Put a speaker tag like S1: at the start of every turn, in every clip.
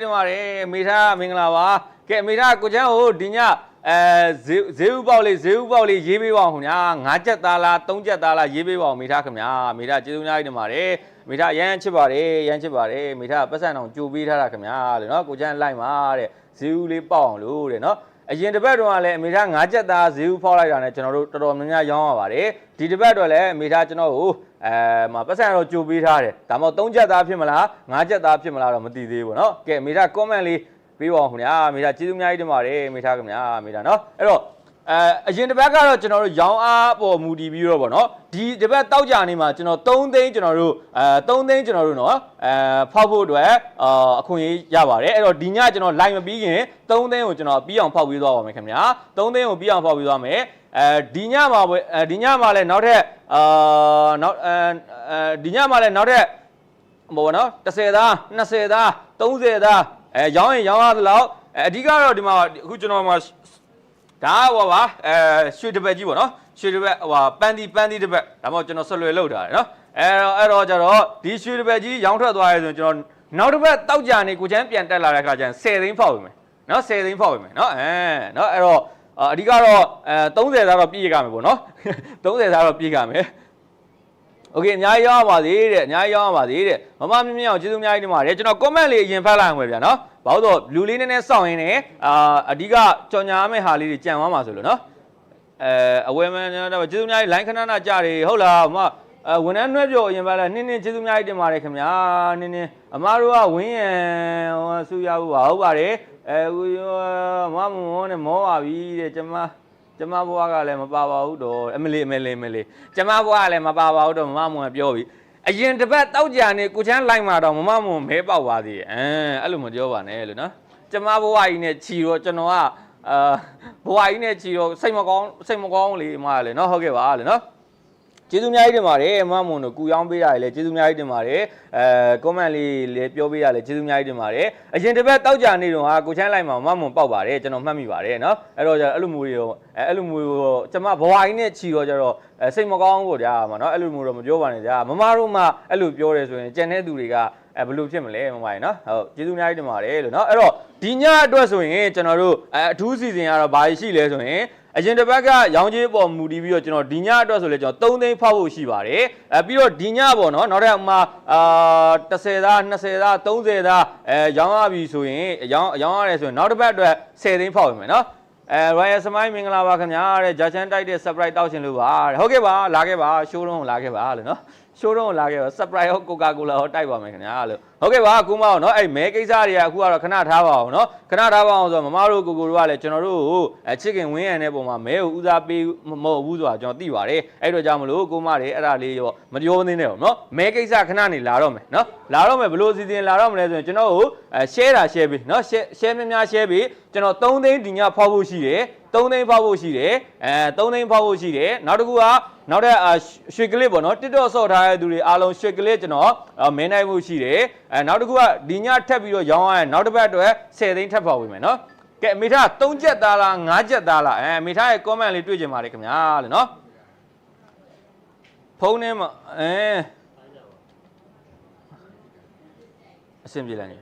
S1: တင်ပါတယ်မေထားမင်္ဂလာပါကဲမေထားကိုချမ်းဟိုဒီညအဲဈေးဈေးဥပေါက်လေးဈေးဥပေါက်လေးရေးပေးပါအောင်ခင်ဗျာ၅ချက်သားလား၃ချက်သားလားရေးပေးပါအောင်မေထားခင်ဗျာမေထားကျေးဇူးများကြီးတင်ပါတယ်မေထားရမ်းချစ်ပါတယ်ရမ်းချစ်ပါတယ်မေထားပတ်စံအောင်ကြိုပေးထားတာခင်ဗျာလို့နော်ကိုချမ်းလိုက်ပါတဲ့ဈေးဥလေးပေါက်အောင်လို့တဲ့နော်အရင်တစ်ပတ်တော့ကလည်းအမေထား၅ချက်သားဈေးဥဖောက်လိုက်တာနဲ့ကျွန်တော်တို့တော်တော်များများရောင်းရပါတယ်ဒီတစ်ပတ်တော့လည်းအမေထားကျွန်တော်ကို အဲမှာပတ်စံတော့ကြိုပေးထားတယ်ဒါမှမဟုတ်၃ချက်သားဖြစ်မလား၅ချက်သားဖြစ်မလားတော့မသိသေးဘူးเนาะကဲအမေထား comment လေးပေးပါအောင်ခင်ဗျာအမေထားကျေးဇူးအများကြီးတင်ပါတယ်အမေထားခင်ဗျာအမေထားเนาะအဲ့တော့အဲအရင်တစ်ပတ်ကတော့ကျွန်တော်တို့ရောင်းအားပေါ်မူတည်ပြီးတော့ဗောနော်ဒီတစ်ပတ်တောက်ကြနေမှာကျွန်တော်3သိန်းကျွန်တော်တို့အဲ3သိန်းကျွန်တော်တို့နော်အဲဖောက်ဖို့အတွက်အာအခွင့်အရေးရပါတယ်အဲ့တော့ဒီညကျွန်တော် live မပြီးခင်3သိန်းကိုကျွန်တော်ပြီးအောင်ဖောက်ပြီးသွားပါမယ်ခင်ဗျာ3သိန်းကိုပြီးအောင်ဖောက်ပြီးသွားမယ် အဲဒီညမှာပဲအဲဒီညမှာလည်းနောက်ထပ်အာနောက်အဲဒီညမှာလည်းနောက်ထပ်ဟိုဘောနော်10သား20သား30သားအဲရောင်းရင်ရောင်းရသလောက်အဲအဓိကတော့ဒီမှာအခုကျွန်တော်မှာဒါဟောပါအဲရွှေတပက်ကြီးပေါ့နော်ရွှေတပက်ဟိုပန်းတီပန်းတီတပက်ဒါမှမဟုတ်ကျွန်တော်ဆွလွယ်လောက်တာတယ်နော်အဲတော့အဲ့တော့ကျတော့ဒီရွှေတပက်ကြီးရောင်းထွက်သွားရဲဆိုရင်ကျွန်တော်နောက်တစ်ပတ်တောက်ကြနေကိုချမ်းပြန်တက်လာတဲ့အခါကျရင်10သိန်းဖောက်ပြီမယ်နော်10သိန်းဖောက်ပြီမယ်နော်အဲနော်အဲ့တော့ အဓိကတော့အဲ30သားတော့ပြည့်ရကြမယ်ပေါ့နော်30သားတော့ပြည့်ကြမယ် โอเคအများကြီးရောက်ပါသေးတဲ့အများကြီးရောက်ပါသေးတဲ့မမမြင့်မြင့်အောင်ကျေးဇူးအများကြီးတင်ပါတယ်ကျွန်တော် comment လေးအရင်ဖတ်လိုက်အောင်ပဲဗျာနော်ဘာလို့ဆိုလူလေးနည်းနည်းစောင့်ရင်းနဲ့အာအဓိကကြော်ညာမယ့်ဟာလေးတွေကြံသွားမှာဆိုလို့နော်အဲအဝယ်မန်တော့ကျေးဇူးအများကြီး line ခဏခဏကြတယ်ဟုတ်လားမ အဝန်ထမ်းနှွဲပြောအရင်ဖတ်လိုက်နင်းနင်းကျေးဇူးအများကြီးတင်ပါတယ်ခင်ဗျာနင်းနင်းအမားတို့ကဝင်းရံဟိုဆူရဖို့ပါဟုတ်ပါတယ်အဲဟိုမမမောနဲ့မောပါပြီတဲ့ကျွန်မကျမဘွားကလည်းမပါပါဘူးတော့အမလီအမလီအမလီကျမဘွားကလည်းမပါပါဘူးတော့မမမွန်ကပြောပြီအရင်တစ်ပတ်တောက်ကြနေကိုချမ်းလိုက်မှာတော့မမမွန်မဲပေါက်ပါသေးတယ်အဲအဲ့လိုမပြောပါနဲ့လို့နော်ကျမဘွားကြီးနဲ့ခြီတော့ကျွန်တော်ကအာဘွားကြီးနဲ့ခြီတော့စိတ်မကောင်းစိတ်မကောင်းလေမလေနော်ဟုတ်ကဲ့ပါလေနော် ကျေးဇူးအများကြီးတင်ပါတယ်မမွန်တို့ကူရောင်းပေးရတယ်လေကျေးဇူးအများကြီးတင်ပါတယ်အဲ comment လေးလည်းပြောပေးရတယ်ကျေးဇူးအများကြီးတင်ပါတယ်အရင်တစ်ပတ်တောက်ကြနေတော့ဟာကိုချမ်းလိုက်မှာမမွန်ပေါက်ပါတယ်ကျွန်တော်မှတ်မိပါတယ်နော်အဲ့တော့ကျအဲ့လိုမျိုးတွေတော့အဲအဲ့လိုမျိုးတော့ကျွန်မဘဝကြီးနဲ့ခြီတော့ကျတော့အဲစိတ်မကောင်းဘူးကြာမှာနော်အဲ့လိုမျိုးတော့မပြောပါနဲ့ကြာမမတို့မှအဲ့လိုပြောတယ်ဆိုရင်ကြံတဲ့သူတွေကအဲဘယ်လိုဖြစ်မလဲမမကြီးနော်ဟုတ်ကျေးဇူးအများကြီးတင်ပါတယ်လို့နော်အဲ့တော့ဒီညအတွက်ဆိုရင်ကျွန်တော်တို့အဲအထူးစီစဉ်ကတော့ဘာရှိလဲဆိုရင် အရင်တစ်ပတ်ကရောင်းချေးပေါ်မူတည်ပြီးတော့ကျွန်တော်ဒီညအတွက်ဆိုလဲကျွန်တော်3သိန်းဖောက်ဖို့ရှိပါတယ်အဲပြီးတော့ဒီညပေါ့နော်နောက်ထပ်အမှအာ10သား20သား30သားအဲရောင်းရပြီဆိုရင်ရောင်းရောင်းရတယ်ဆိုရင်နောက်တစ်ပတ်အတွက်10သိန်းဖောက်ရမယ်နော်အဲ Royal Smile မင်္ဂလာပါခင်ဗျာတဲ့ဂျာချန်တိုက်တဲ့ surprise တောက်ရှင်လို့ပါတဲ့ဟုတ်ကဲ့ပါလာခဲ့ပါ showroom ကိုလာခဲ့ပါလို့နော် showroom ကိုလာခဲ့ပါ surprise ဟော Coca-Cola ဟောတိုက်ပါမယ်ခင်ဗျာလို့ဟုတ်ကဲ့ပါအခုမအောင်နော်အဲ့မဲကိစ္စတွေကအခုကတော့ခဏထားပါအောင်နော်ခဏထားပါအောင်ဆိုတော့မမတို့ကိုကိုတို့ကလည်းကျွန်တော်တို့ကိုအဲချစ်ခင်ဝင်းရံတဲ့ပုံမှာမဲကိုဦးစားပေးမဟုတ်ဘူးဆိုတာကျွန်တော်သိပါတယ်အဲ့တော့ကြောင့်မလို့ကိုမတွေအဲ့ဒါလေးရောမပြောမသိနဲ့ပေါ့နော်မဲကိစ္စခဏနေလာတော့မယ်နော်လာတော့မယ်ဘလို့စီစဉ်လာတော့မလဲဆိုရင်ကျွန်တော်ကိုအဲ share တာ share ပေးနော် share share များများ share ပေးကျွန်တော်3သိန်းဒီညဖောက်ဖို့ရှိတယ်3သိန်းဖောက်ဖို့ရှိတယ်အဲ3သိန်းဖောက်ဖို့ရှိတယ်နောက်တစ်ခုက နောက်တဲ့ရွှေကလစ်ပေါ့နော် TikTok ဆော့ထားတဲ့သူတွေအားလုံးရွှေကလစ်ကျွန်တော်မင်းနိုင်မှုရှိတယ်အဲနောက်တစ်ခုကဒီညထပ်ပြီးတော့ရောင်းရရင်နောက်တစ်ပတ်အတွက်10သိန်းထပ်ဖောက်ပေးမယ်နော်ကဲအမေထား3ချက်သားလား5ချက်သားလားအဲအမေထားရဲ့ comment လေးတွေ့ကြပါလေခင်ဗျာလို့နော်ဖုန်းထဲမှာအဲအဆင်ပြေလိုက်နေ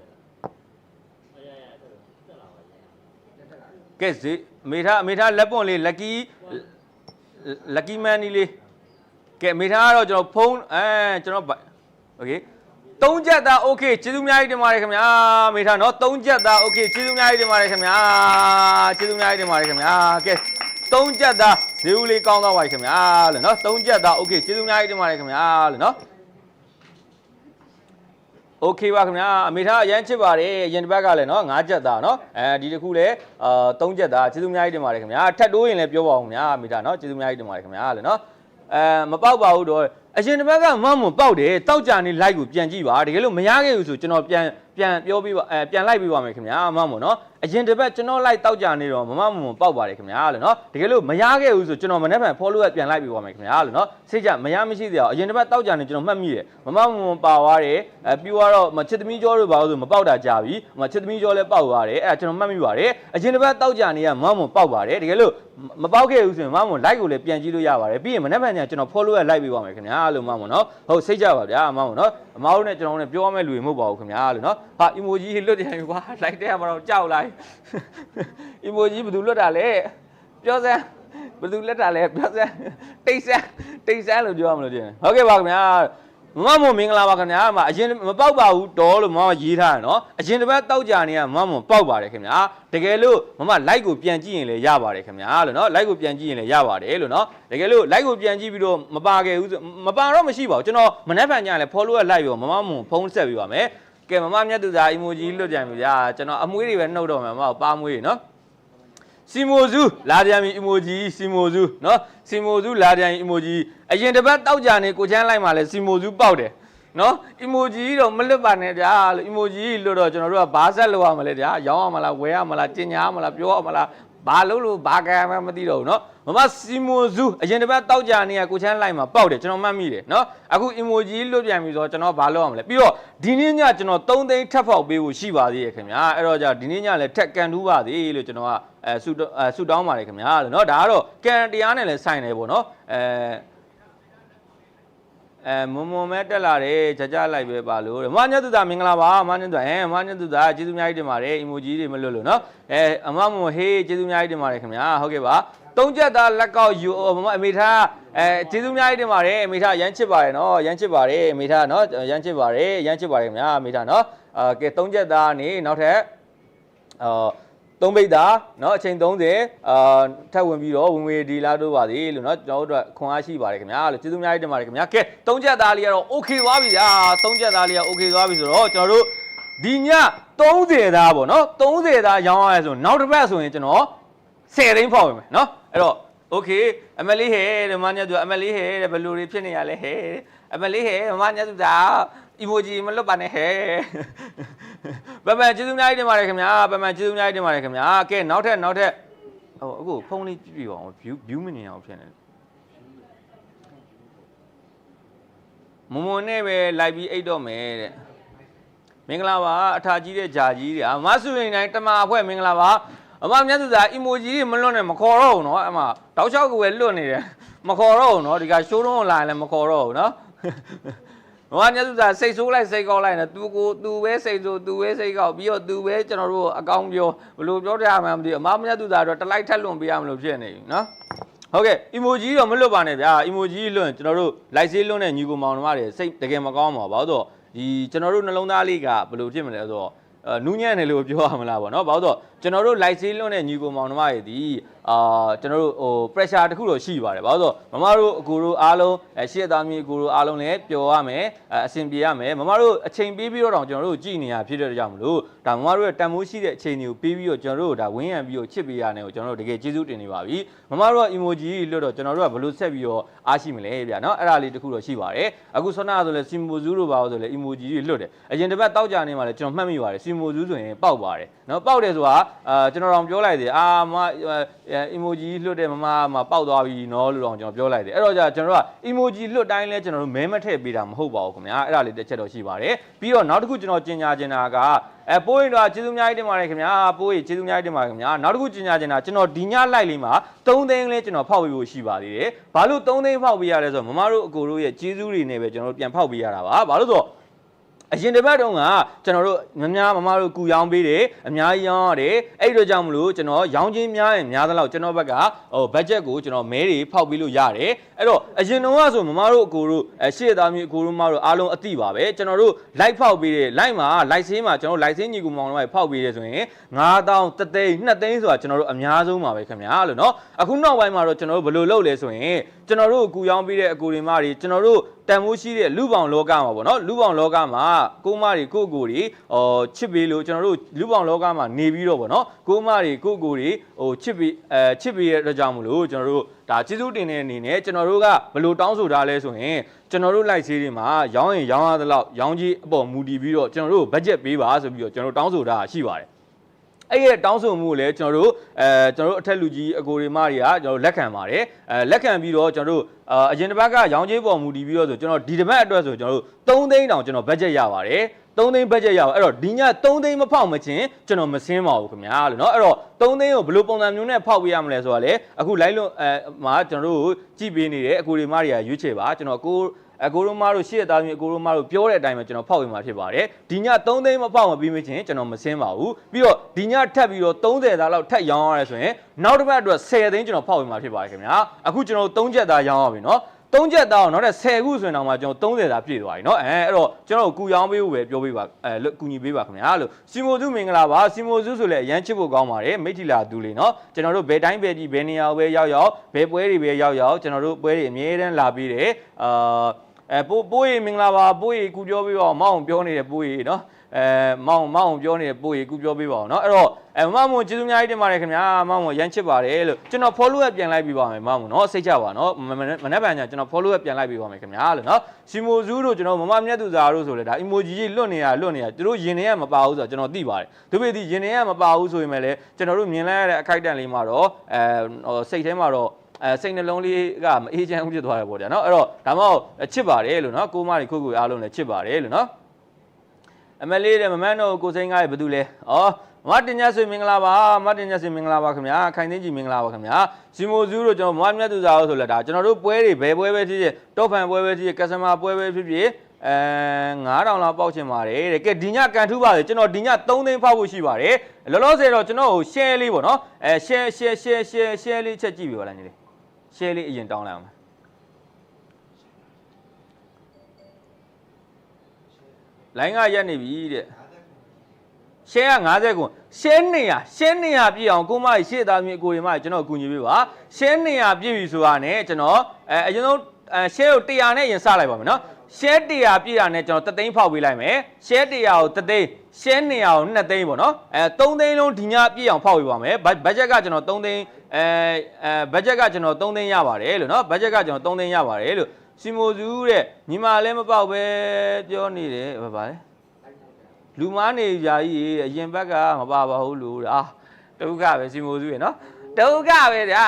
S1: ကဲဇေအမေထားအမေထားလက်ပွန်လေးလ က်ကီလက်ကီမန်နီလေးကဲအမေထားကတော့ကျွန်တော်ဖုန်းအဲကျွန်တော်โอเคသုံးချက်သားโอเคကျေးဇူးအများကြီးတင်ပါတယ်ခင်ဗျာမေထားနော်သုံးချက်သားโอเคကျေးဇူးအများကြီးတင်ပါတယ်ခင်ဗျာကျေးဇူးအများကြီးတင်ပါတယ်ခင်ဗျာကဲသုံးချက်သားဇေဦးလေးကောင်းသွားပါပြီခင်ဗျာလို့နော်သုံးချက်သားโอเคကျေးဇူးအများကြီးတင်ပါတယ်ခင်ဗျာလို့နော် โอเคပါခင်ဗျာအမေထားအရန်ချစ်ပါတယ်ရင်တစ်ဘက်ကလည်းเนาะ5ချက်သားเนาะအဲဒီတစ်ခုလည်းအာ3ချက်သားကျေးဇူးအများကြီးတင်ပါတယ်ခင်ဗျာထပ်တိုးရင်လည်းပြောပါဦးခင်ဗျာအမေထားเนาะကျေးဇူးအများကြီးတင်ပါတယ်ခင်ဗျာလို့เนาะအဲမပေါက်ပါဘူးတော့အရင်တစ်ဘက်ကမမွန်ပေါက်တယ်တောက်ကြနေ like ကိုပြန်ကြည့်ပါတကယ်လို့မရခဲ့ဘူးဆိုကျွန်တော်ပြန်ပြန်ပြောပြပါအဲပြန်လိုက်ပြပါမယ်ခင်ဗျာမမွန်เนาะ အရင်တစ်ပတ်ကျွန်တော်လိုက်တောက်ကြနေတော့မမမမပေါက်ပါတယ်ခင်ဗျာလို့နော်တကယ်လို့မရခဲ့ဘူးဆိုကျွန်တော်မနေ့က follow up ပြန်လိုက်ပြီးပါမယ်ခင်ဗျာလို့နော်စိတ်ကြမရမရှိသေးအောင်အရင်တစ်ပတ်တောက်ကြနေကျွန်တော်မှတ်မိတယ်မမမမပါသွားတယ်အဲပြီးတော့ချစ်သမီးကြောတို့ပါလို့ဆိုမပေါက်တာကြာပြီချစ်သမီးကြောလည်းပေါက်သွားတယ်အဲ့ဒါကျွန်တော်မှတ်မိပါတယ်အရင်တစ်ပတ်တောက်ကြနေကမမမပေါက်ပါတယ်တကယ်လို့ မပေါက်ခဲ့ဘူးဆိုရင်မမွန် like ကိုလည်းပြန်ကြည့်လို့ရပါတယ်ပြီးရင်မနေ့ကညကျွန်တော် follow up လိုက်ပြပါမယ်ခင်ဗျာလို့မှမို့နော်ဟုတ်စိတ်ကြပါဗျာအမမို့နော်အမတို့နဲ့ကျွန်တော်တို့နဲ့ပြောရမယ့်လူတွေမဟုတ်ပါဘူးခင်ဗျာလို့နော်ဟာ emoji လွတ်တယ်ကွာ like တဲ့မှာတော့ကြောက်လိုက် emoji ဘယ်သူလွတ်တာလဲပြောစမ်းဘယ်သူလွတ်တာလဲပြောစမ်းတိတ်ဆန်းတိတ်ဆန်းလို့ပြောရမလို့ကျင်ဟုတ်ကဲ့ပါခင်ဗျာ မမမင်္ဂလာပါခင်ဗျာမအရင်မပေါက်ပါဘူးတော်လို့မမရေးထားတယ်နော်အရင်တစ်ပတ်တောက်ကြနေကမမပေါက်ပါတယ်ခင်ဗျာတကယ်လို့မမ like ကိုပြန်ကြည့်ရင်လည်းရပါတယ်ခင်ဗျာလို့နော် like ကိုပြန်ကြည့်ရင်လည်းရပါတယ်လို့နော်တကယ်လို့ like ကိုပြန်ကြည့်ပြီးတော့မပါခဲ့ဘူးဆိုမပါတော့မရှိပါဘူးကျွန်တော်မနေ့ဖန်ကြရင်လည်း follow ရ like ပြီးတော့မမမဖုန်းဆက်ပြီးပါမယ်ကဲမမမြတ်သူသား emoji လွတ်ကြပြီဗျာကျွန်တော်အမွေးတွေပဲနှုတ်တော့မယ်မမပါမွေးတွေနော် စီမိုဇူလာပြန်ပြီ emoji စီမိုဇူเนาะစီမိုဇူလာပြန်ပြီ emoji အရင်တစ်ပတ်တောက်ကြနေကိုချမ်းလိုက်မှလဲစီမိုဇူပေါက်တယ်เนาะ emoji တော့မလွတ်ပါနဲ့ဗျာလို့ emoji လို့တော့ကျွန်တော်တို့ကဘာဆက်လုပ်ရမလဲဗျာရောင်းရမလားဝယ်ရမလားကျင်ညာရမလားပြောရမလား ဘာလို့လို့ဘာကံမှမသိတော့ဘူးเนาะမမစီမိုဇူအရင်တစ်ပတ်တောက်ကြနေကကိုချမ်းလိုက်မှပေါက်တယ်ကျွန်တော်မှတ်မိတယ်เนาะအခု emoji လွတ်ပြန်ပြီဆိုတော့ကျွန်တော်ဘာလုပ်ရမလဲပြီးတော့ဒီနေ့ညကျွန်တော်3သိန်းထပ်ဖောက်ပေးဖို့ရှိပါသေးရဲ့ခင်ဗျာအဲ့တော့じゃဒီနေ့ညလည်းထက်ကန်ထူးပါသေးလို့ကျွန်တော်က အဲဆူတောအဲဆူတောင်းပါတယ်ခင်ဗျာလို့เนาะဒါကတော့ကန်တရားနဲ့လည်းဆိုင်တယ်ပေါ့เนาะအဲ အဲမွန်မွန်ပဲတက်လာတယ်ကြကြလိုက်ပဲပါလို့မညတုတာမင်္ဂလာပါမညတုတာအဲမညတုတာကျေးဇူးများကြီးတင်ပါတယ်အီမိုဂျီတွေမလွတ်လို့နော်အဲအမမွန်ဟေးကျေးဇူးများကြီးတင်ပါတယ်ခင်ဗျာဟုတ်ကဲ့ပါသုံးချက်သားလက်ကောက်ယူမမအမေထားအဲကျေးဇူးများကြီးတင်ပါတယ်အမေထားရမ်းချစ်ပါတယ်နော်ရမ်းချစ်ပါတယ်အမေထားနော်ရမ်းချစ်ပါတယ်ရမ်းချစ်ပါတယ်ခင်ဗျာအမေထားနော်အဲကဲသုံးချက်သားနေနောက်ထပ်အော် သုံးပိတ်တာเนาะအချိန်30အာထပ်ဝင်ပြီးတော့ဝင်ငွေဒီလာတို့ပါသေးလို့เนาะကျွန်တော်တို့အတွက်ခွန်အားရှိပါတယ်ခင်ဗျာလို့ကျေးဇူးအများကြီးတင်ပါတယ်ခင်ဗျာကဲသုံးချက်သားလေးကတော့ okay သွားပြီဗျာသုံးချက်သားလေးက okay သွားပြီဆိုတော့ကျွန်တော်တို့ဒီည30သားပေါ့เนาะ30သားရောင်းရရဲဆိုနောက်တစ်ပတ်ဆိုရင်ကျွန်တော်10သိန်းဖောက်ဝင်မယ်เนาะအဲ့တော့ okay အမလေးဟဲ့ဒီမညသူအမလေးဟဲ့တဲ့ဘယ်လိုတွေဖြစ်နေရလဲဟဲ့အမလေးဟဲ့မညသူသာ emoji မလွတ်ပါနဲ့ဟဲ့ ပပကျေးဇူးအများကြီးတင်ပါတယ်ခင်ဗျာပပကျေးဇူးအများကြီးတင်ပါတယ်ခင်ဗျာကဲနောက်ထပ်နောက်ထပ်ဟိုအခုဖုန်းလေးကြည့်ပြပါအောင် view view မနေအောင်ဖြစ်နေတယ်မမွန်နဲ့ပဲလိုက်ပြီးအိတ်တော့မယ်တဲ့မင်္ဂလာပါအထာကြီးတဲ့ဂျာကြီးတွေအမဆုရင်တိုင်းတမအဖွဲ့မင်္ဂလာပါအမမြတ်သူသာ emoji တွေမလွတ်နဲ့မခေါ်တော့ဘူးเนาะအမတောက်လျှောက်ကိုပဲလွတ်နေတယ်မခေါ်တော့ဘူးเนาะဒီကရှိုးတော့လာရင်လည်းမခေါ်တော့ဘူးเนาะ ဘဝညစုသာစိတ်ဆိုးလိုက်စိတ်ကောက်လိုက်နေသူကိုသူပဲစိတ်ဆိုးသူပဲစိတ်ကောက်ပြီးတော့သူပဲကျွန်တော်တို့အကောင်းပြောဘယ်လိုပြောကြမှန်းမသိဘူးအမမညစုသာတော့တလိုက်ထက်လွန်ပေးရမလို့ဖြစ်နေပြီနော်ဟုတ်ကဲ့ emoji တော့မလွတ်ပါနဲ့ဗျာ emoji လွတ်ရင်ကျွန်တော်တို့ live ဆေးလွတ်တဲ့ညီကိုမောင်နှမတွေစိတ်တကယ်မကောင်းပါဘူးဘာလို့ဆိုတော့ဒီကျွန်တော်တို့နှလုံးသားလေးကဘယ်လိုဖြစ်မလဲဆိုတော့အဲနူးညံ့တယ်လို့ပြောရမလားပေါ့နော်ဘာလို့ဆိုတော့ကျွန်တော်တို့ live ဆေးလွတ်တဲ့ညီကိုမောင်နှမတွေဒီ အာကျွန်တော်တို့ဟို pressure တစ်ခုတော့ရှိပါတယ်ဘာလို့ဆိုတော့မမတို့အကူတို့အားလုံးအဲရှေ့သားမီးအကူတို့အားလုံးလည်းပျော်ရမယ်အဲအဆင်ပြေရမယ်မမတို့အချိန်ပေးပြီးတော့တောင်ကျွန်တော်တို့ကြည်နေရဖြစ်တဲ့ကြောင့်မလို့ဒါမမတို့ရဲ့တန်မိုးရှိတဲ့အချိန်တွေကိုပေးပြီးတော့ကျွန်တော်တို့ဒါဝင်းရံပြီးတော့ချစ်ပေးရတယ်ကိုကျွန်တော်တို့တကယ်ကျေးဇူးတင်နေပါပြီမမတို့က emoji လွတ်တော့ကျွန်တော်တို့ကဘယ်လိုဆက်ပြီးတော့အားရှိမလဲဗျာနော်အဲ့ဒါလေးတစ်ခုတော့ရှိပါတယ်အခုဆောနာဆိုလဲ simozu တို့ပါဆိုလဲ emoji တွေလွတ်တယ်အရင်တစ်ပတ်တောက်ကြနေမှာလဲကျွန်တော်မှတ်မိပါတယ် simozu ဆိုရင်ပေါက်ပါတယ်နော်ပေါက်တယ်ဆိုတာအာကျွန်တော်တော့ပြောလိုက်တယ်အာမ emoji လွတ်တယ်မမမပေါက်သွားပြီနော်လို့တော့ကျွန်တော်ပြောလိုက်တယ်အဲ့တော့じゃကျွန်တော်တို့က emoji လွတ်တိုင်းလဲကျွန်တော်တို့မဲမထည့်ပေးတာမဟုတ်ပါဘူးခင်ဗျာအဲ့ဒါလေးတစ်ချက်တော့ရှိပါတယ်ပြီးတော့နောက်တစ်ခုကျွန်တော်ကျင်ညာကျင်တာကအဲပိုးရင်တော့ကျေးဇူးအများကြီးတင်ပါတယ်ခင်ဗျာပိုးရင်ကျေးဇူးအများကြီးတင်ပါတယ်ခင်ဗျာနောက်တစ်ခုကျင်ညာကျင်တာကျွန်တော်ဒီညလိုက်လေးမှာ3သိန်းလဲကျွန်တော်ဖောက်ပေးဖို့ရှိပါသေးတယ်ဘာလို့3သိန်းဖောက်ပေးရလဲဆိုတော့မမတို့အကိုတို့ရဲ့ကျေးဇူးတွေနဲ့ပဲကျွန်တော်တို့ပြန်ဖောက်ပေးရတာပါဘာလို့ဆိုတော့ အရင်တစ်ပတ်တုန်းကကျွန်တော်တို့မများမမတို့ကူရောင်းပေးတယ်အများကြီးရောင်းရတယ်အဲ့တို့ကြောင့်မလို့ကျွန်တော်ရောင်းချင်းများရင်များသလောက်ကျွန်တော်ဘက်ကဟိုဘတ်ဂျက်ကိုကျွန်တော်မဲတွေဖောက်ပေးလို့ရတယ်အဲ့တော့အရင်တုန်းကဆိုမမတို့အကိုတို့အရှေ့သားမျိုးအကိုတို့မတို့အားလုံးအသိပါပဲကျွန်တော်တို့ live ဖောက်ပေးတယ် live မှာ live ဆင်းမှာကျွန်တော် live ဆင်းညီကူမောင်တို့ဖောက်ပေးတယ်ဆိုရင်9000တသိန်း2သိန်းဆိုတာကျွန်တော်တို့အများဆုံးပါပဲခင်ဗျာလို့နော်အခုနောက်ပိုင်းမှာတော့ကျွန်တော်တို့ဘယ်လိုလုပ်လဲဆိုရင် ကျွန်တော်တို့ကူရောင်းပေးတဲ့အကိုတွေမတွေကျွန်တော်တို့တန်မိုးရှိတဲ့လူပောင်လောကမှာပေါ့နော်လူပောင်လောကမှာကိုမတွေကိုကိုတွေဟောချစ်ပေးလို့ကျွန်တော်တို့လူပောင်လောကမှာနေပြီးတော့ပေါ့နော်ကိုမတွေကိုကိုတွေဟိုချစ်ပေးအဲချစ်ပေးရတဲ့ကြောင့်မလို့ကျွန်တော်တို့ဒါကျေးဇူးတင်တဲ့အနေနဲ့ကျွန်တော်တို့ကဘယ်လိုတောင်းဆိုထားလဲဆိုရင်ကျွန်တော်တို့လိုက်ဆေးတွေမှာရောင်းရင်ရောင်းရသလောက်ရောင်းကြီးအပေါ်မူတည်ပြီးတော့ကျွန်တော်တို့ဘတ်ဂျက်ပေးပါဆိုပြီးတော့ကျွန်တော်တို့တောင်းဆိုထားတာရှိပါတယ် အဲ့ရဲ့တောင်းဆိုမှုကိုလည်းကျွန်တော်တို့အဲကျွန်တော်တို့အထက်လူကြီးအကိုရီမတွေကကျွန်တော်တို့လက်ခံပါတယ်အဲလက်ခံပြီးတော့ကျွန်တော်တို့အာအရင်တစ်ပတ်ကရောင်းချေးပေါ်မူတည်ပြီးတော့ဆိုကျွန်တော်ဒီတစ်ပတ်အတွက်ဆိုကျွန်တော်တို့3သိန်းတောင်ကျွန်တော်ဘတ်ဂျက်ရပါတယ်3သိန်းဘတ်ဂျက်ရပါအဲ့တော့ဒီည3သိန်းမဖောက်မချင်းကျွန်တော်မစင်းပါဘူးခင်ဗျာလို့เนาะအဲ့တော့3သိန်းကိုဘယ်လိုပုံစံမျိုးနဲ့ဖောက်ပေးရမလဲဆိုတာလေအခုလိုက်လို့အဲမှာကျွန်တော်တို့ကြည့်ပေးနေတဲ့အကိုရီမတွေကရွေးချယ်ပါကျွန်တော်ကို အကိုတို့မတို့ရှေ့သားမျိုးအကိုတို့မတို့ပြောတဲ့အတိုင်းပဲကျွန်တော်ဖောက်ဝင်မှာဖြစ်ပါတယ်ဒီည3သိန်းမဖောက်မပြီးမချင်းကျွန်တော်မစင်းပါဘူးပြီးတော့ဒီညထပ်ပြီးတော့30သားလောက်ထပ်ရောင်းရတယ်ဆိုရင်နောက်တစ်ပတ်အတွက်10သိန်းကျွန်တော်ဖောက်ဝင်မှာဖြစ်ပါတယ်ခင်ဗျာအခုကျွန်တော်3ချက်သားရောင်းရပြီနော်သုံးချက်သားအောင်နောက်တဲ့10ခုဆိုရင်တော့မှကျွန်တော်30သားပြည့်သွားပြီเนาะအဲအဲ့တော့ကျွန်တော်ကူရောင်းပေးဖို့ပဲပြောပေးပါအဲလို့ကူညီပေးပါခင်ဗျာလို့စီမိုစုမင်္ဂလာပါစီမိုစုဆိုလည်းအရန်ချစ်ဖို့ကောင်းပါတယ်မိထီလာသူလေးเนาะကျွန်တော်တို့ဘယ်တိုင်းပဲကြည့်ဘယ်နေရာပဲရောက်ရောက်ဘယ်ပွဲတွေပဲရောက်ရောက်ကျွန်တော်တို့ပွဲတွေအမြဲတမ်းလာပြီးတယ်အာ အဲပိုးပိုးရီမင်္ဂလာပါပိုးရီကူပြောပေးပါအောင်မောင်ပြောနေတယ်ပိုးရီနော်အဲမောင်မောင်ပြောနေတယ်ပိုးရီကူပြောပေးပါအောင်နော်အဲ့တော့အဲမမွန်ကျေးဇူးများကြီးတင်ပါတယ်ခင်ဗျာမမွန်ရမ်းချစ်ပါတယ်လို့ကျွန်တော် follow up ပြန်လိုက်ပြီးပါမယ်မမွန်နော်စိတ်ချပါနော်မနေ့ပိုင်းညကျွန်တော် follow up ပြန်လိုက်ပြီးပါမယ်ခင်ဗျာလို့နော်စီမိုဇူးတို့ကျွန်တော်မမမြတ်သူစာတို့ဆိုလဲဒါ emoji ကြီးလွတ်နေတာလွတ်နေတာသူတို့ယင်နေရမပါဘူးဆိုတော့ကျွန်တော်သိပါတယ်သူပေဒီယင်နေရမပါဘူးဆိုရင်လည်းကျွန်တော်တို့မြင်လိုက်ရတဲ့အခိုက်အတန့်လေးမှာတော့အဲစိတ်ထဲမှာတော့ အဲစိတ်နှလုံးလေးကမအေးချမ်းဘူးဖြစ်သွားတယ်ပေါ့ဗျာနော်အဲ့တော့ဒါမှမဟုတ်ချစ်ပါတယ်လို့နော်ကိုမတွေခုခုအားလုံးလည်းချစ်ပါတယ်လို့နော်အမလေးတဲ့မမန်းတို့ကိုစိန်ကားရဲ့ဘာတူလဲဩမတင်ညဆွေမင်္ဂလာပါမတင်ညဆွေမင်္ဂလာပါခင်ဗျာခိုင်သိန်းကြီးမင်္ဂလာပါခင်ဗျာဇီမိုဇူးတို့ကျွန်တော်မွားမြတ်သူစာလို့ဆိုလဲဒါကျွန်တော်တို့ပွဲတွေဘယ်ပွဲပဲဖြစ်ဖြစ်တော့ဖန်ပွဲပဲဖြစ်ဖြစ်ကစမာပွဲပဲဖြစ်ဖြစ်အဲ9000လောက်ပေါက်ချင်ပါတယ်တဲ့ကဲဒီညကန်ထူးပါလေကျွန်တော်ဒီည3သိန်းဖောက်ဖို့ရှိပါတယ်လောလောဆယ်တော့ကျွန်တော်ကို share လေးပေါ့နော်အဲ share share share share share လေးချက်ကြည့်ပြပါလားညီလေး share လေးအရင်တောင်းလိုက်အောင်လိုင်းကရက်နေပြီတဲ့ရှဲက90ကွန်ရှဲ200ရှဲ200ပြည့်အောင်ကိုမကြီးရှေ့သားမြေအကိုရီမကြီးကျွန်တော်အကူညီပေးပါရှဲ200ပြည့်ပြီဆိုတာနဲ့ကျွန်တော်အဲအရင်ဆုံးအဲရှဲကို100နဲ့ရင်စလိုက်ပါမယ်နော်ရှဲ100ပြည့်တာနဲ့ကျွန်တော်တသိန်းဖောက်ပေးလိုက်မယ်ရှဲ100ကိုတသိန်းရှဲ200ကို2သိန်းပေါ့နော်အဲ3သိန်းလုံးဒီညပြည့်အောင်ဖောက်ပေးပါမယ်ဘတ်ဂျက်ကကျွန်တော်3သိန်း အဲအဲဘတ်ဂျက်ကကျွန်တော်3သိန်းရပါတယ်လို့နော်ဘတ်ဂျက်ကကျွန်တော်3သိန်းရပါတယ်လို့စီမိုဇူးတဲ့ညီမလည်းမပေါက်ပဲပြောနေတယ်ဘာပါလဲလူမားနေကြာကြီးအရင်ဘက်ကမပါပါဘူးလို့အာဒုက္ခပဲစီမိုစုရယ်နော်ဒုက္ခပဲဗျာ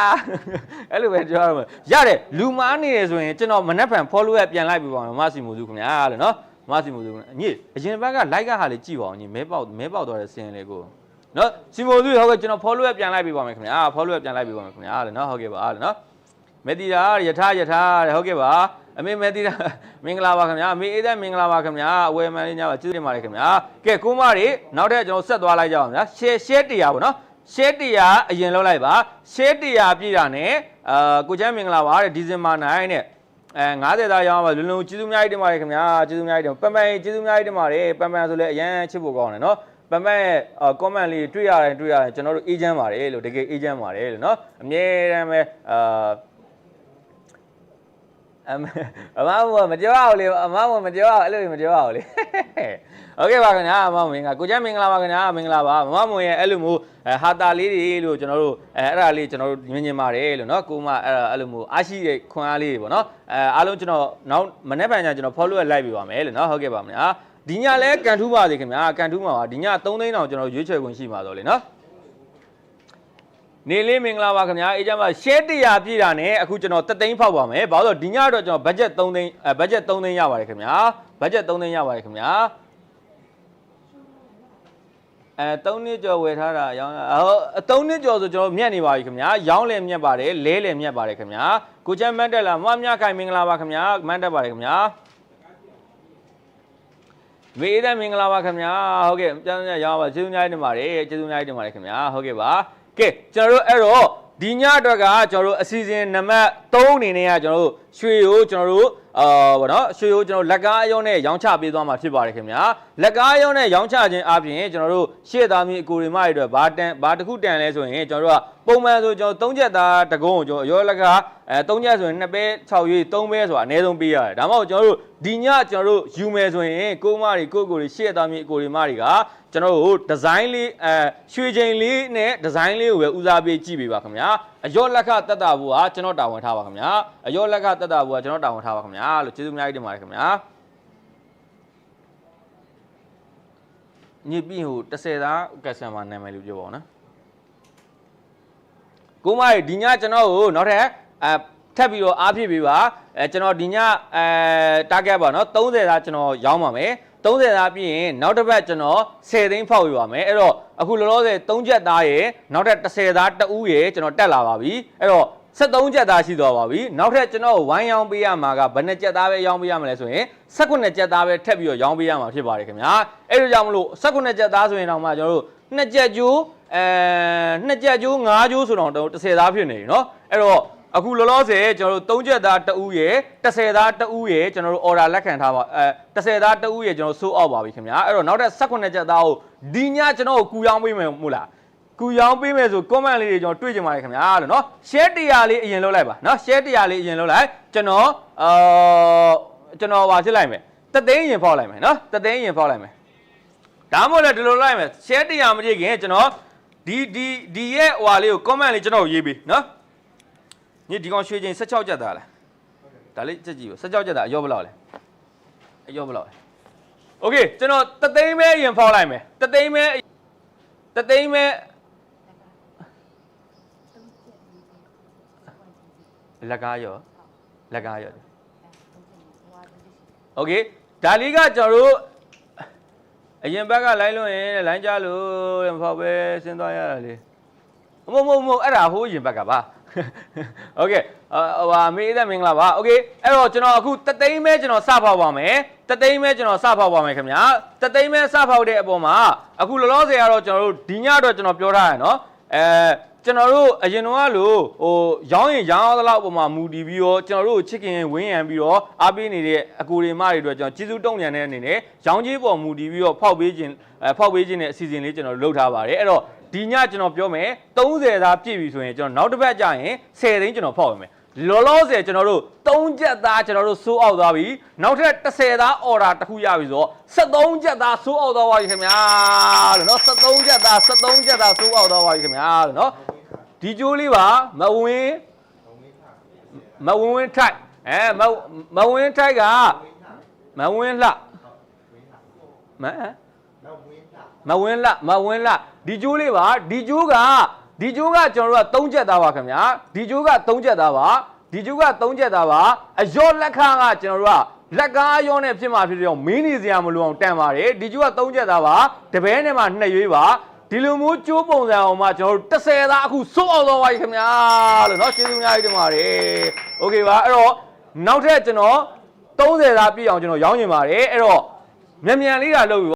S1: အဲ့လိုပဲပြောရမှာရတယ်လူမားနေရဆိုရင်ကျွန်တော်မနှက်ဖန် follow up ပြန်လိုက်ပြီးပါမယ်မစီမိုစုခင်ဗျာလို့နော်မစီမိုစုခင်ဗျာညီအရင်ဘက်က like ကဟာလေးကြည့်ပါအောင်ညီမဲပေါက်မဲပေါက်သွားတဲ့စင်းလေးကို နော်စီမိုစုဟုတ်ကဲ့ကျွန်တော် follow up ပြန်လိုက်ပြီးပါမယ်ခင်ဗျာ follow up ပြန်လိုက်ပြီးပါမယ်ခင်ဗျာလို့နော်ဟုတ်ကဲ့ပါလို့နော်မေတီတာယထာယထာတဲ့ဟုတ်ကဲ့ပါအမေမေတီတာမင်္ဂလာပါခင်ဗျာအမေအေးတဲ့မင်္ဂလာပါခင်ဗျာအဝယ်မန်လေးညပါကျေးဇူးတင်ပါတယ်ခင်ဗျာကဲကိုမတွေနောက်ထပ်ကျွန်တော်ဆက်သွားလိုက်ကြအောင်ဗျာ share share တရားပေါ့နော် share တရားအရင်လောက်လိုက်ပါ share တရားပြည့်တာနဲ့အာကိုချမ်းမင်္ဂလာပါတဲ့ဒီဇင်ဘာ9နဲ့အဲ90သားရောင်းပါလုံလုံကျေးဇူးအများကြီးတင်ပါတယ်ခင်ဗျာကျေးဇူးအများကြီးတင်ပန်ပန်ကျေးဇူးအများကြီးတင်ပါတယ်ပန်ပန်ဆိုလဲအရန်ချစ်ဖို့ကောင်းတယ်နော် ပန်ပန်ရဲ့ comment လေးတွေ့ရတယ်တွေ့ရတယ်ကျွန်တော်တို့အေးချမ်းပါတယ်လို့တကယ်အေးချမ်းပါတယ်လို့နော်အမြဲတမ်းပဲအာ အမအမမမကြောက်အောင်လေအမမမကြောက်အောင်အဲ့လိုမကြောက်အောင်လေโอเคပါခင်ဗျာအမမင်္ဂလာကိုကျမ်းမင်္ဂလာပါခင်ဗျာမင်္ဂလာပါမမမွန်ရဲ့အဲ့လိုမျိုးဟာတာလေးတွေလို့ကျွန်တော်တို့အဲအဲ့ဒါလေးကျွန်တော်တို့မြင်မြင်ပါတယ်လို့เนาะကိုမအဲ့ဒါအဲ့လိုမျိုးအားရှိတဲ့ခွန်အားလေးတွေပေါ့เนาะအဲအားလုံးကျွန်တော်နောက်မနေ့ပိုင်းကျကျွန်တော် follow လိုက်ပြီးပါမယ်လို့เนาะဟုတ်ကဲ့ပါမလား ဒီညလဲကန်ထူးပါစေခင်ဗျာကန်ထူးမှာပါဒီည3သိန်းအောင်ကျွန်တော်ရွေးချယ်ခွင့်ရှိပါတော့လေနော်နေလေးမင်္ဂလာပါခင်ဗျာအေဂျင့်မှာ share 100ပြည်တာနဲ့အခုကျွန်တော်3သိန်းဖောက်ပါမယ်ဘာလို့ဒီညတော့ကျွန်တော် budget 3သိန်း budget 3သိန်းရပါတယ်ခင်ဗျာ budget 3သိန်းရပါတယ်ခင်ဗျာအဲ3နှစ်ကျော်ဝယ်ထားတာရောင်းဟော3နှစ်ကျော်ဆိုကျွန်တော်မြတ်နေပါပြီခင်ဗျာရောင်းလည်းမြတ်ပါတယ်လဲလည်းမြတ်ပါတယ်ခင်ဗျာကိုချမ်းမန်တက်လာမမခိုင်မင်္ဂလာပါခင်ဗျာမန်တက်ပါတယ်ခင်ဗျာ ဝေးတဲ့မင်္ဂလာပါခင်ဗျာဟုတ်ကဲ့ကျန်းကျန်းရောင်းပါကျေးဇူးများတင်ပါတယ်ကျေးဇူးများတင်ပါတယ်ခင်ဗျာဟုတ်ကဲ့ပါကဲကျွန်တော်တို့အဲ့တော့ဒီညအတွက်ကကျွန်တော်တို့အစီအစဉ်နံပါတ်3အနေနဲ့ကကျွန်တော်တို့ရွှေကိုကျွန်တော်တို့အာဗောနော်ရွှေကိုကျွန်တော်လက်ကားအယုံနဲ့ရောင်းချပေးသွားမှာဖြစ်ပါတယ်ခင်ဗျာလက်ကားအယုံနဲ့ရောင်းချခြင်းအပြင်ကျွန်တော်တို့ရှေ့သားမီအကိုရီမတွေအတွက်ဘာတန်ဘာတစ်ခုတန်လဲဆိုရင်ကျွန်တော်တို့က ပုံမှန်ဆိုကျွန်တော်3ချက်သားတကုံးကိုကျွန်တော်ရောလက်ကအဲ3ချက်ဆိုရင်2ပဲ6ရွေး3ပဲဆိုတာအနည်းဆုံးပေးရတယ်ဒါမှမဟုတ်ကျွန်တော်တို့ဒီညကျွန်တော်တို့ယူမယ်ဆိုရင်ကိုမတွေကိုကိုရီရှေ့သားမီအကိုရီမတွေကကျွန်တော်တို့ဒီဇိုင်းလေးအဲရွှေချိန်လေးနဲ့ဒီဇိုင်းလေးကိုပဲဦးစားပေးကြည့်ပေးပါခင်ဗျာအယောလက်ခတက်တာဘူးကကျွန်တော်တာဝန်ထားပါခင်ဗျာအယောလက်ခတက်တာဘူးကကျွန်တော်တာဝန်ထားပါခင်ဗျာလို့ကျေးဇူးအများကြီးတင်ပါတယ်ခင်ဗျာညစ်ပြီးဟို30သားကက်ဆန်မာနာမည်လို့ပြောပါဦးနော် ကိုမကြီးဒီညကျွန်တော်ကိုနောက်ထပ်အဲထပ်ပြီးတော့အားဖြည့်ပေးပါအဲကျွန်တော်ဒီညအဲ target ပါနော်30သားကျွန်တော်ရောင်းပါမယ်30သားပြည့်ရင်နောက်တစ်ပတ်ကျွန်တော်10သိန်းဖောက်ယူပါမယ်အဲ့တော့အခုလောလောဆယ်3ချက်သားရယ်နောက်ထပ်30သားတဦးရယ်ကျွန်တော်တက်လာပါပြီအဲ့တော့73ချက်သားရှိသွားပါပြီနောက်ထပ်ကျွန်တော်ကိုဝိုင်းရောင်းပေးရမှာကဘယ်နှချက်သားပဲရောင်းပေးရမလဲဆိုရင်18ချက်သားပဲထပ်ပြီးတော့ရောင်းပေးရမှာဖြစ်ပါတယ်ခင်ဗျာအဲ့လိုကြောင့်မလို့18ချက်သားဆိုရင်တော့မှကျွန်တော်တို့ နှစ်ချက်ကျိုးအဲနှစ်ချက်ကျိုး5ကျိုးဆိုတော့10သားဖြစ်နေပြီเนาะအဲ့တော့အခုလောလောဆယ်ကျွန်တော်တို့3ချက်သားတဦးရယ်10သားတဦးရယ်ကျွန်တော်တို့ order လက်ခံထားပါအဲ10သားတဦးရယ်ကျွန်တော်စိုးအောက်ပါပြီခင်ဗျာအဲ့တော့နောက်ထပ်18ချက်သားကိုဒီညကျွန်တော်ကိုကူရောင်းပေးမယ်မို့လား ကူရောင်းပေးမယ်ဆို comment လေးတွေကျွန်တော်တွေ့ကြပါတယ်ခင်ဗျာလို့เนาะ share တရားလေးအရင်လုပ်လိုက်ပါเนาะ share တရားလေးအရင်လုပ်လိုက်ကျွန်တော်အာကျွန်တော်ပါဖြစ်လိုက်မယ်တသိန်းရင်ဖောက်လိုက်မယ်เนาะတသိန်းရင်ဖောက်လိုက်မယ် ဒါမှမဟုတ်လည်းဒီလိုလိုက်မယ် share တရားမကြည့်ခင်ကျွန်တော်ဒီဒီဒီရဲ့ဟွာလေးကို comment လေးကျွန်တော်ရေးပြီးနော်ညဒီကောင်ရွှေချင်း16ကြက်သားလားဒါလေးကြက်ကြည့်ပါ16ကြက်သားအရောဘလောက်လဲအရောဘလောက်လဲ okay ကျွန်တော်တသိမ်းပဲရင်ဖောက်လိုက်မယ်တသိမ်းပဲတသိမ်းပဲလကားရောလကားရော okay ဒါလေးကကျွန်တော်တို့ အရင်ဘက်ကလိုင်းလို့ရင်တဲ့လိုင်းကြလို့တဲ့မဖောက်ပဲစဉ်းသွားရတာလေမဟုတ်မဟုတ်မဟုတ်အဲ့ဒါဟိုးရင်ဘက်ကပါโอเคဟိုဟာမေးတဲ့မင်္ဂလာပါโอเคအဲ့တော့ကျွန်တော်အခုတသိန်းပဲကျွန်တော်စဖောက်ပါမယ်တသိန်းပဲကျွန်တော်စဖောက်ပါမယ်ခင်ဗျာတသိန်းပဲစဖောက်တဲ့အပေါ်မှာအခုလောလောဆယ်ကတော့ကျွန်တော်တို့ဒီညတော့ကျွန်တော်ပြောထားရနော်အဲ ကျွန်တော်တို့အရင်တော့ကလို့ဟိုရောင်းရင်ရောင်းအောင်သလောက်ပုံမှာမူတည်ပြီးတော့ကျွန်တော်တို့ချစ်ခင်ဝင်းရံပြီးတော့အားပေးနေတဲ့အကူတွေမတွေအတွက်ကျွန်တော်ကျေးဇူးတုံ့ပြန်တဲ့အနေနဲ့ရောင်းကြီးပေါ်မူတည်ပြီးတော့ဖောက်ပေးခြင်းအဲဖောက်ပေးခြင်းတဲ့အစီအစဉ်လေးကျွန်တော်လုပ်ထားပါတယ်အဲ့တော့ဒီညကျွန်တော်ပြောမယ်30သားပြည့်ပြီဆိုရင်ကျွန်တော်နောက်တစ်ပတ်ကျရင်10သိန်းကျွန်တော်ဖောက်ရမယ်လောလောဆယ်ကျွန်တော်တို့3ချက်သားကျွန်တော်တို့စိုးအောက်သွားပြီနောက်ထပ်10သားအော်ဒါတစ်ခုရပြီဆိုတော့73ချက်သားစိုးအောက်သွားပါပြီခင်ဗျာလို့နော်73ချက်သား73ချက်သားစိုးအောက်သွားပါပြီခင်ဗျာလို့နော် ဒီကျိုးလေးပါမဝင်းမဝင်းဝင်းထိုက်အဲမမဝင်းထိုက်ကမဝင်းလှမမဝင်းလှမဝင်းလှဒီကျိုးလေးပါဒီကျိုးကဒီကျိုးကကျွန်တော်တို့က3ချက်သားပါခင်ဗျာဒီကျိုးက3ချက်သားပါဒီကျိုးက3ချက်သားပါအယောလက်ခကကျွန်တော်တို့ကလက်ကားရောနဲ့ဖြစ်မှာဖြစ်တဲ့မင်းနေစရာမလိုအောင်တန်ပါတယ်ဒီကျိုးက3ချက်သားပါတပည့်နဲ့မှ2ရွေးပါ ဒီလိုမျိုးကျိုးပုံစံအောင်မှကျွန်တော်တို့30သားအခုစိုးအောင်တော့ပါပြီခင်ဗျာလို့เนาะကျေးဇူးအများကြီးတင်ပါတယ်โอเคပါအဲ့တော့နောက်ထပ်ကျွန်တော်30သားပြည့်အောင်ကျွန်တော်ရောင်းချင်ပါတယ်အဲ့တော့မြန်မြန်လေးတာလုပ်ပြီး